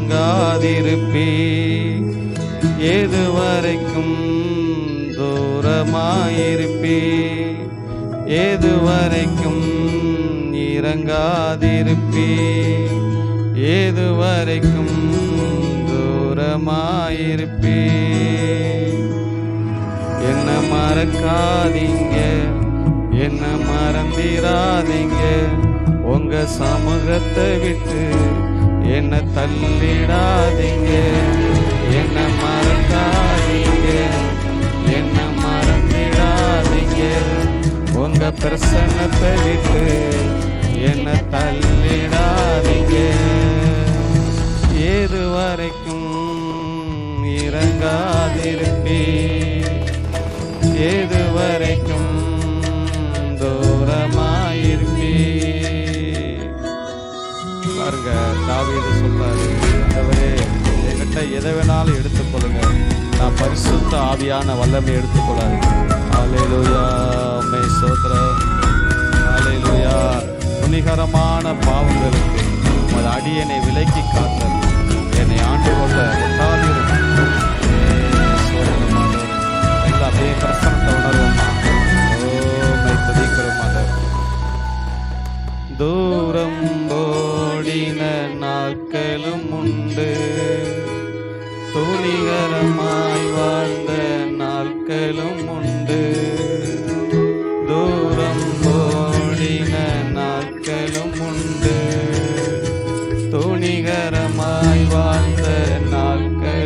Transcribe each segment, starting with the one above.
இறங்காதிருப்பே ஏது வரைக்கும் தூரமாயிருப்பே ஏது வரைக்கும் இறங்காதிருப்பே ஏது வரைக்கும் தூரமாயிருப்பே என்ன மறக்காதீங்க என்ன மறந்திராதீங்க. உங்க சமூகத்தை விட்டு என்ன தள்ளிடாதீங்க. என்ன மறக்காதீங்க. என்ன மறந்திடாதீங்க. உங்க பிரசன்னத்தை விட்டு என்ன தள்ளிடாதீங்க. ஏது வரைக்கும் இறங்காதிருப்பே ஏது வரைக்கும் பாருங்க தாவீது சொல்றாரு ஆண்டவரே என்கிட்ட எதை வேணாலும் எடுத்துக்கொள்ளுங்க நான் பரிசுத்த ஆவியான வல்லமை எடுத்துக்கொள்ளாரு ஆலேலூயா மே சோத்திரம் ஆலேலூயா துணிகரமான பாவங்களுக்கு உமது அடியனை விலக்கி காத்தல் என்னை ஆண்டு கொள்ள ஒட்டாதிரும்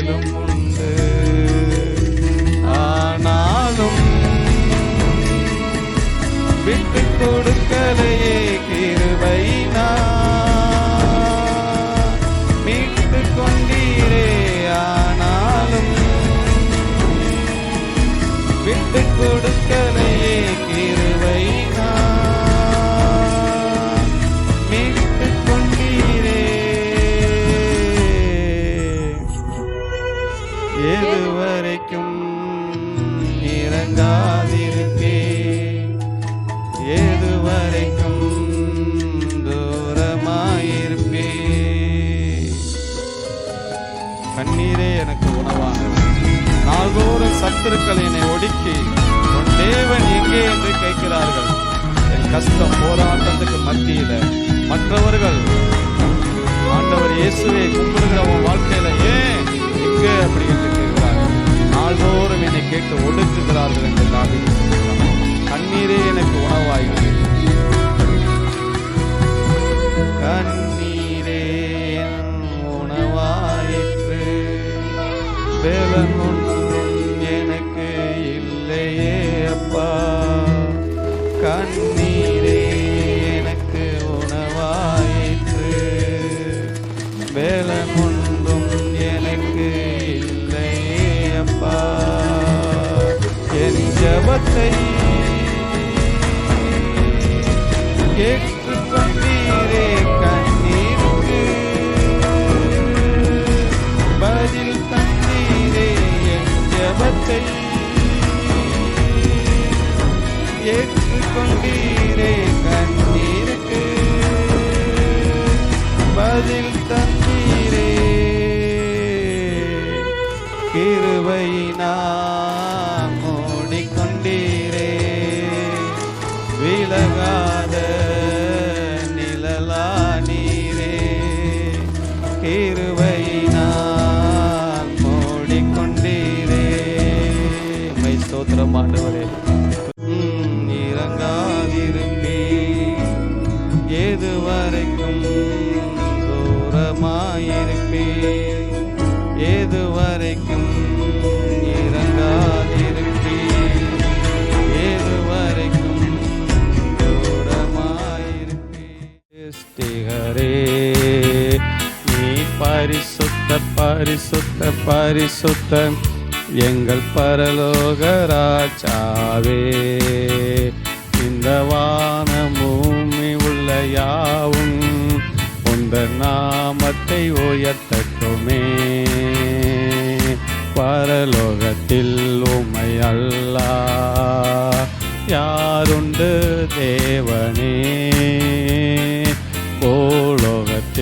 நாட்களும் உண்டு. ஆனாலும் விட்டு மத்தியில மற்றவர்கள் ஆண்டவர் இயேசுவை கும்பிடுகிற உன் வாழ்க்கையில ஏன் எங்க அப்படி என்று கேட்கிறார்கள் நாள்தோறும் என்னை கேட்டு ஒடுக்குகிறார்கள் என்று தாவீது கண்ணீரே எனக்கு உணவாயிற்று கண்ணீரே உணவாயிற்று. வேலன் ஜபத்தை ஏற்றுக்கொண்டீரே கண்ணீருக்கு பதில் தந்தீரே. கிருபை ஸ்திகரே நீ பரிசுத்த பரிசுத்த பரிசுத்த எங்கள் பரலோக ராஜாவே. இந்த வானம் பூமி உள்ள யாவும் உந்த நாமத்தை உயர்த்தட்டுமே. பரலோகத்தில் உமை அல்லா. யாருண்டு தேவனே? போ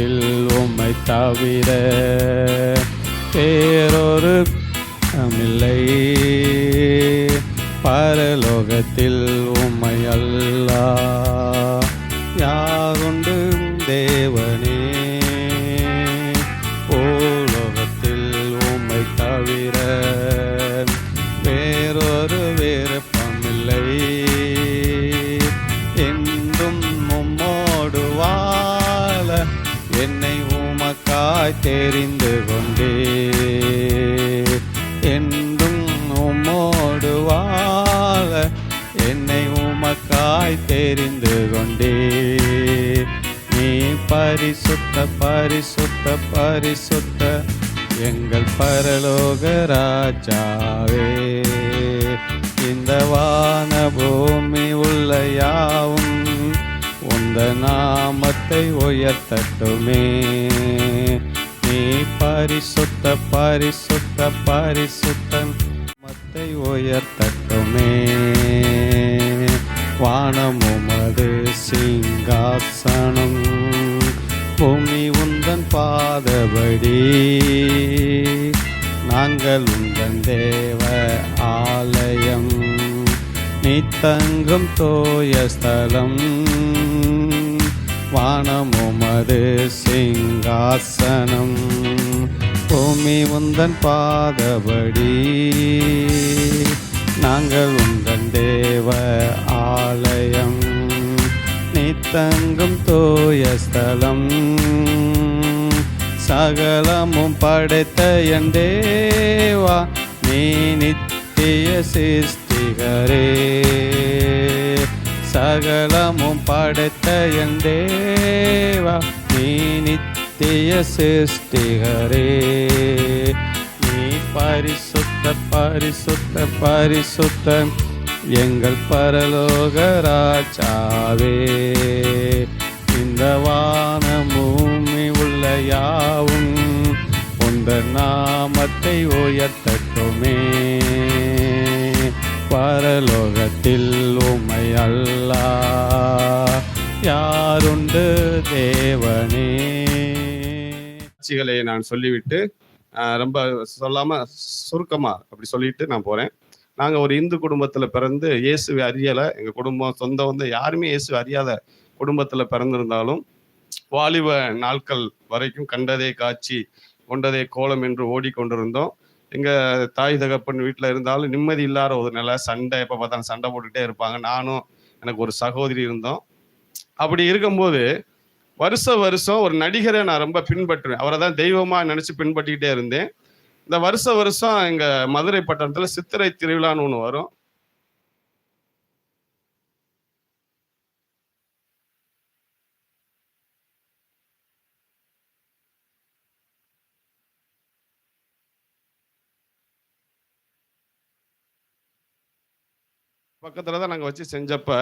உலகத்தில் உம்மை தவிர வேறொரு இல்லை பரலோகத்தில் உம்மை அல்லா. யாருண்டு தேவனே? ஓலோகத்தில் உம்மை தவிர வேறொரு வேறு உமக்காய் தெரிந்து கொண்டே. என்றும் உம்மோடு வாழ என்னை உமக்காய் தெரிந்து கொண்டே. நீ பரிசுத்த பரிசுத்த பரிசுத்த எங்கள் பரலோக ராஜாவே. இந்த வான பூமி உள்ள யாவும் உந்த நாமத்தை உயர்த்தட்டுமே. நீ பரிசுத்த பரிசுத்த பரிசுத்தன் மத்தை உயர்த்தட்டுமே. வானம் உமது சிங்காசனம் பூமி உந்தன் பாதபடி. நாங்கள் உந்தன் தேவ ஆலயம் நீ தங்கும் தோய ஸ்தலம். வானமுமது சிங்காசனம். பூமி உந்தன் பாதபடி. நாங்கள் உந்தன் தேவ ஆலயம். நீ தங்கும் தூய ஸ்தலம். சகலமும் படைத்த என் தேவா நீ நித்திய சிஸ்திகரே சகலமும் படைத்த என் தேவா நீ நித்திய சிருஷ்டிகரே. நீ பரிசுத்த பரிசுத்த பரிசுத்த எங்கள் பரலோக ராஜாவே. இந்த வான பூமி உள்ள யாவும் உந்த நாமத்தை உயர்த்தட்டுமே. பரலோகத்தில் உமை அல்லா. யாருண்டு தேவனே? காட்சிகளை நான் சொல்லிவிட்டு ரொம்ப சொல்லாம சுருக்கமா அப்படி சொல்லிட்டு நான் போறேன். நாங்க ஒரு இந்து குடும்பத்துல பிறந்து இயேசுவை அறியலை. எங்க குடும்பம் சொந்தம் வந்து யாருமே இயேசுவை அறியாத குடும்பத்துல பிறந்திருந்தாலும் வாலிப நாட்கள் வரைக்கும் கண்டதே காட்சி கொண்டதே கோலம் என்று ஓடிக்கொண்டிருந்தோம். எங்க தாய் தகப்பன் வீட்டுல இருந்தாலும் நிம்மதி இல்லாத ஒரு நிலை சண்டை எப்ப பார்த்தாலும் சண்டை போட்டுக்கிட்டே இருப்பாங்க. நானும் எனக்கு ஒரு சகோதரி இருந்தோம். அப்படி இருக்கும்போது வருஷ வருஷம் ஒரு நடிகரை நான் ரொம்ப பின்பற்றுவேன். அவரை தான் தெய்வமா நினைச்சு பின்பற்றிக்கிட்டே இருந்தேன். இந்த வருஷ வருஷம் எங்க மதுரை பட்டணத்துல சித்திரை திருவிழான்னு ஒன்று வரும். பக்கத்தில் தான் நாங்க வச்சு செஞ்சப்ப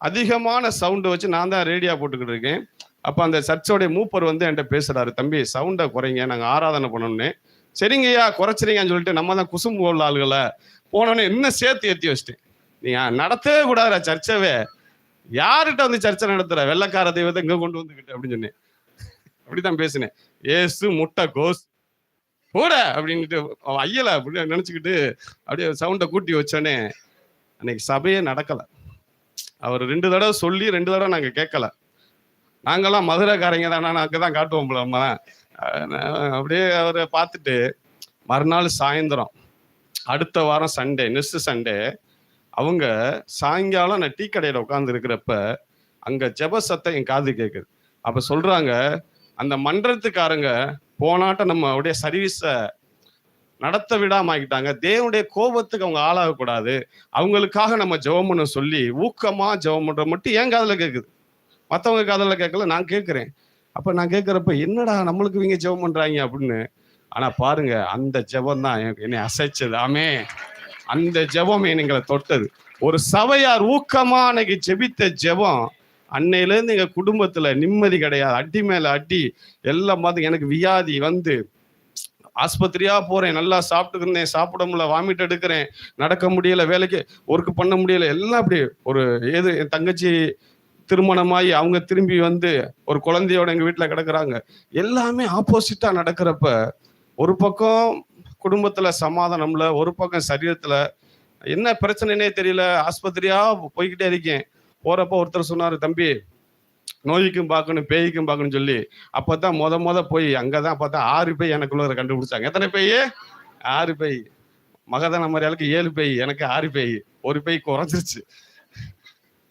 அதிகமான சவுண்டு வச்சு நான் தான் ரேடியோ போட்டுக்கிட்டு இருக்கேன். அப்ப அந்த சர்ச்சோடைய மூப்பர் வந்து என்கிட்ட பேசுறாரு தம்பி சவுண்டை குறைங்க நாங்க ஆராதனை பண்ணணும்னு. சரிங்கய்யா குறைச்சிருங்கன்னு சொல்லிட்டு நம்ம தான் குசும்பு உள்ள ஆளுகளை போனோடனே இன்னும் சேர்த்து ஏற்றி வச்சிட்டேன். நீ நடத்தவே கூடாதுடா சர்ச்சவே யார்கிட்ட வந்து சர்ச்சை நடத்துற? வெள்ளக்கார தெய்வத்தை இங்க கொண்டு வந்துக்கிட்டு அப்படின்னு சொன்னேன். அப்படிதான் பேசினேன். ஏசு முட்டை கோஸ் போட அப்படின்ட்டு ஐயலை ஐயல அப்படின்னு நினைச்சுக்கிட்டு அப்படியே சவுண்டை கூட்டி வச்சோன்னே அன்னைக்கு சபையே நடக்கல. அவர் ரெண்டு தடவை சொல்லி ரெண்டு தடவை நாங்க கேட்கல. நாங்கெல்லாம் மதுரைக்காரங்க தானே நாங்க தான் காட்டுவோம் போல அம்மா. அப்படியே அவரை பார்த்துட்டு மறுநாள் சாயந்தரம் அடுத்த வாரம் சண்டே நெக்ஸ்ட் சண்டே அவங்க சாயங்காலம் நான் டீ கடையில் உட்காந்து இருக்கிறப்ப அங்க ஜெப சத்தம் என் காது கேட்குது அப்ப சொல்றாங்க அந்த மன்றத்துக்காரங்க போனாட்ட நம்ம அப்படியே சர்வீஸை நடத்த விடாம ஆக்கிட்டாங்க தேவனுடைய கோபத்துக்கு அவங்க ஆளாகக்கூடாது. அவங்களுக்காக நம்ம ஜெபம் பண்ண சொல்லி ஊக்கமா ஜெபம் பண்ற மட்டும் ஏன் காதல கேட்குது மற்றவங்க காதல கேட்கல நான் கேட்குறேன் அப்ப நான் கேட்குறப்ப என்னடா நம்மளுக்கு இவங்க ஜெபம் பண்றாங்க அப்படின்னு. ஆனா பாருங்க அந்த ஜெபம் தான் என்னை அசைச்சது. ஆமே அந்த ஜெபம் எங்களை தொட்டது. ஒரு சபையார் ஊக்கமா அன்னைக்கு ஜெபித்த ஜெபம் அன்னையிலேருந்து எங்க குடும்பத்துல நிம்மதி கிடையாது. அடி மேல அடி எல்லாம் பார்த்து எனக்கு வியாதி வந்து ஆஸ்பத்திரியா போறேன் நல்லா சாப்பிட்டு இருந்தேன் சாப்பிட முடியல வாமிட் எடுக்கிறேன் நடக்க முடியல வேலைக்கு ஒர்க் பண்ண முடியல எல்லாம் அப்படி ஒரு ஏது என் தங்கச்சி திருமணமாகி அவங்க திரும்பி வந்து ஒரு குழந்தையோட எங்க வீட்டுல கிடக்குறாங்க. எல்லாமே ஆப்போசிட்டா நடக்கிறப்ப ஒரு பக்கம் குடும்பத்துல சமாதானம்ல ஒரு பக்கம் சரீரத்துல என்ன பிரச்சனைனே தெரியல ஆஸ்பத்திரியா போய்கிட்டே இருக்கேன். போறப்ப ஒருத்தர் சொன்னாரு தம்பி நோய்க்கும் பார்க்கணும் பேய்க்கும் பார்க்கணும் சொல்லி அப்பதான் மொத மொத போய் அங்கதான் பார்த்தா ஆறு பேய் எனக்குள்ள கண்டுபிடிச்சாங்க. எத்தனை பேய்? ஆறு பேய். மகதான மரியாளுக்கு ஏழு பேய். எனக்கு ஆறு பேய். ஒரு பேய் குறைஞ்சிருச்சு.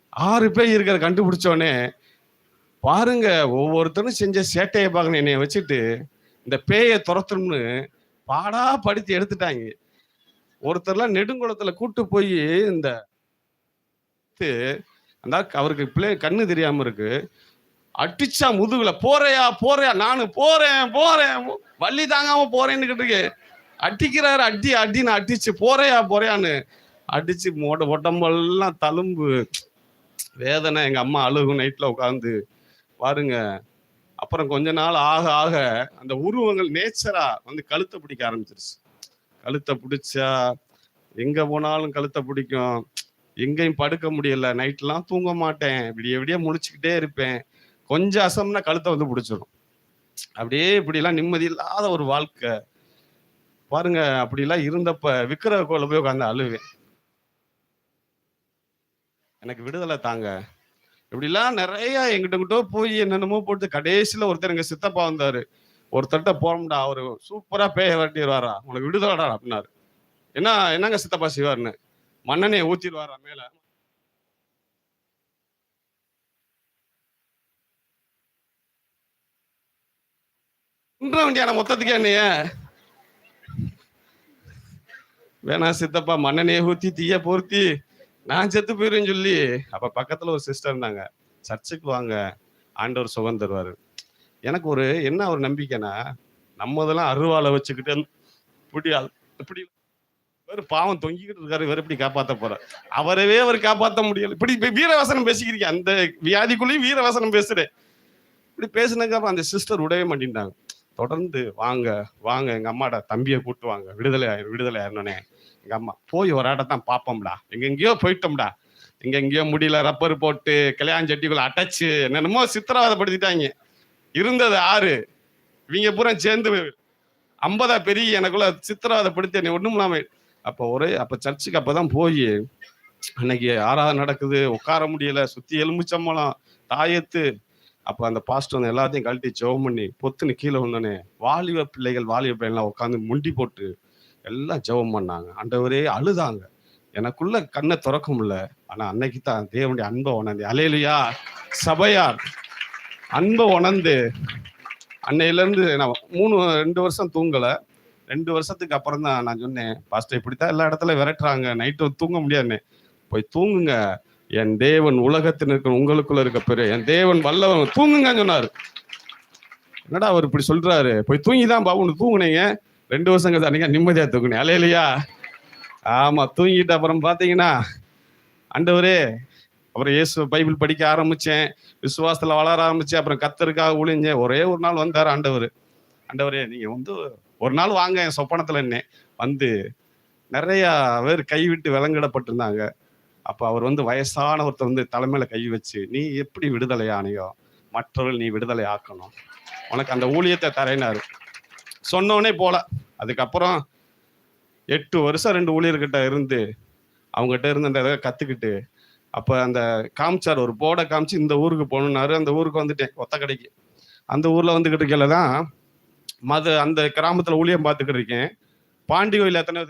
ஆறு பேய் இருக்கிற கண்டுபிடிச்சோடனே பாருங்க ஒவ்வொருத்தரும் செஞ்ச சேட்டையை பார்க்கணும். என்னைய வச்சுட்டு இந்த பேயை துரத்தணும்னு பாடா படித்து எடுத்துட்டாங்க. ஒருத்தர்லாம் நெடுங்குளத்துல கூட்டு போய் இந்த அந்த அவருக்கு பிள்ளை கண்ணு தெரியாம இருக்கு. அடிச்சா முதுகுல போறையா போறையா நானு போறேன் போறேன் வள்ளி தாங்காம போறேன்னு இருக்கு. அடிக்கிறாரு அடி அடின்னு அடிச்சு போறையா போறையான்னு அடிச்சு மொட உடம்பெல்லாம் தழும்பு. வேதனை எங்க அம்மா அழுகும் நைட்ல உட்காந்து பாருங்க. அப்புறம் கொஞ்ச நாள் ஆக ஆக அந்த உருவங்கள் நேச்சரா வந்து கழுத்தை பிடிக்க ஆரம்பிச்சிருச்சு. கழுத்தை பிடிச்சா எங்க போனாலும் கழுத்தை பிடிக்கும். எங்கேயும் படுக்க முடியல. நைட்லாம் தூங்க மாட்டேன். விடிய விடிய முழிச்சுக்கிட்டே இருப்பேன். கொஞ்சம் அசம்னா கழுத்தை வந்து பிடிச்சிடும் அப்படியே இப்படிலாம் நிம்மதி இல்லாத ஒரு வாழ்க்கை. பாருங்க அப்படிலாம் இருந்தப்ப விக்கிரக கோல போய் உட்காந்து அழுவேன். எனக்கு விடுதலை தாங்க. இப்படிலாம் நிறைய எங்கிட்ட கிட்ட போய் என்னென்னமோ போட்டு கடைசியில் ஒருத்தர் எங்க சித்தப்பா வந்தாரு. ஒருத்தர்கிட்ட போறோம்டா அவரு சூப்பரா பேய வரட்டிடுவாரா உனக்கு விடுதலைடா அப்படின்னாரு. என்ன என்னங்க சித்தப்பா செய்வார்னு மண்ணெண்ணெயை ஊத்திடுவாரா மேல? இன்ற வண்டியான மொத்தத்துக்கு என்னைய. வேணா சித்தப்பா மண்ணெண்ணெயை ஊத்தி தீய பொருத்தி. நான் செத்து போயிருன்னு சொல்லி. அப்ப பக்கத்துல ஒரு சிஸ்டர் இருந்தாங்க. சர்ச்சுக்கு வாங்க. ஆண்டவர் சுகம் தருவாரு. எனக்கு ஒரு என்ன ஒரு நம்பிக்கைனா நம்ம இதெல்லாம் அருவாளை வச்சுக்கிட்டு இப்படி இப்படி ஒரு பாவம் தொங்கிக்கிட்டு இருக்காரு இவர் எப்படி காப்பாற்ற போற அவரவே அவர் காப்பாற்ற முடியல. இப்படி வீரவசனம் பேசிக்கிறீங்க. அந்த வியாதிக்குள்ளேயும் வீரவசனம் பேசுறேன் இப்படி பேசினதுக்கு அப்புறம் அந்த சிஸ்டர் விடவே மாட்டேன்ட்டாங்க. தொடர்ந்து வாங்க வாங்க எங்க அம்மாட தம்பியை கூட்டு வாங்க. விடுதலை ஆயிரும் விடுதலை ஆயிரணுனே எங்க அம்மா போய் ஒரு ஆட்டத்தான் பார்ப்போம்டா. எங்க எங்கேயோ போயிட்டோம்டா. எங்க எங்கேயோ முடியல ரப்பர் போட்டு கல்யாண சட்டிக்குள்ள அடைச்சு என்னென்னமோ சித்திரவதைப்படுத்திட்டாங்க. இருந்தது ஆறு. இவங்க பூரா சேர்ந்து ஐம்பதா பெரிய எனக்குள்ள சித்திரவதைப்படுத்தி என்னை ஒண்ணும் இல்லாமல் அப்போ ஒரே அப்ப சர்ச்சுக்கு அப்பதான் போய் அன்னைக்கு ஆறாவது நடக்குது உட்கார முடியல சுத்தி எலும்புச்சம்பளம் தாயத்து. அப்ப அந்த பாஸ்டர் வந்து எல்லாத்தையும் கழட்டி ஜெபம் பண்ணி பொத்துன்னு கீழே வந்தோடனே வாலிப பிள்ளைகள் வாலிப பிள்ளைங்களாம் உட்காந்து முண்டி போட்டு எல்லாம் ஜெபம் பண்ணாங்க. அண்டவரே அழுதாங்க. எனக்குள்ள கண்ணை திறக்க முடியல. ஆனா அன்னைக்கு தான் தேவனுடைய அன்பை உணர்ந்து அலையிலையா சபையார் அன்பை உணர்ந்து அன்னையிலேருந்து நான் மூணு ரெண்டு வருஷம் தூங்கலை. ரெண்டு வருஷத்துக்கு அப்புறம் தான் நான் சொன்னேன் பாஸ்டர் இப்படித்தான் எல்லா இடத்துல விரட்டுறாங்க. நைட்டு தூங்க முடியாதுன்னு. போய் தூங்குங்க. என் தேவன் உலகத்தில் இருக்கிற உங்களுக்குள்ள இருக்க பெரு என் தேவன் வல்லவன் தூங்குங்கன்னு சொன்னாரு. என்னடா அவர் இப்படி சொல்றாரு? போய் தூங்கி தான் பாபு தூங்குனீங்க ரெண்டு வருஷம் கதை அன்னைக்கு நிம்மதியா தூங்குனேன். அலையிலையா? ஆமா தூங்கிட்டு அப்புறம் பாத்தீங்கன்னா அண்டவரே அப்புறம் இயேசு பைபிள் படிக்க ஆரம்பிச்சேன். விசுவாசத்துல வளர ஆரம்பிச்சேன். அப்புறம் கத்தருக்காக ஒளிஞ்சேன். ஒரே ஒரு நாள் வந்தார் ஆண்டவர். ஆண்டவரே நீங்க வந்து ஒரு நாள் வாங்க என் சொப்பனத்தில் என்ன வந்து நிறையா பேர் கைவிட்டு விலங்கிடப்பட்டிருந்தாங்க. அப்போ அவர் வந்து வயசான ஒருத்தர் வந்து தலைமையில் கை வச்சு நீ எப்படி விடுதலை ஆனையோ மற்றவர்கள் நீ விடுதலை ஆக்கணும். உனக்கு அந்த ஊழியத்தை தரையினார் சொன்னோடனே போல. அதுக்கப்புறம் எட்டு வருஷம் ரெண்டு ஊழியர்கிட்ட இருந்து அவங்ககிட்ட இருந்து அந்த இதை கற்றுக்கிட்டு அப்போ அந்த காமிச்சார். ஒரு போர்டை காமிச்சு இந்த ஊருக்கு போகணுன்னாரு. அந்த ஊருக்கு வந்துட்டேன் ஒத்த கடைக்கு. அந்த ஊரில் வந்துக்கிட்டு இருக்கல தான் மத அந்த கிராமத்துல ஊழியம் பார்த்துக்கிட்டு இருக்கேன். பாண்டி கோயில் எத்தனை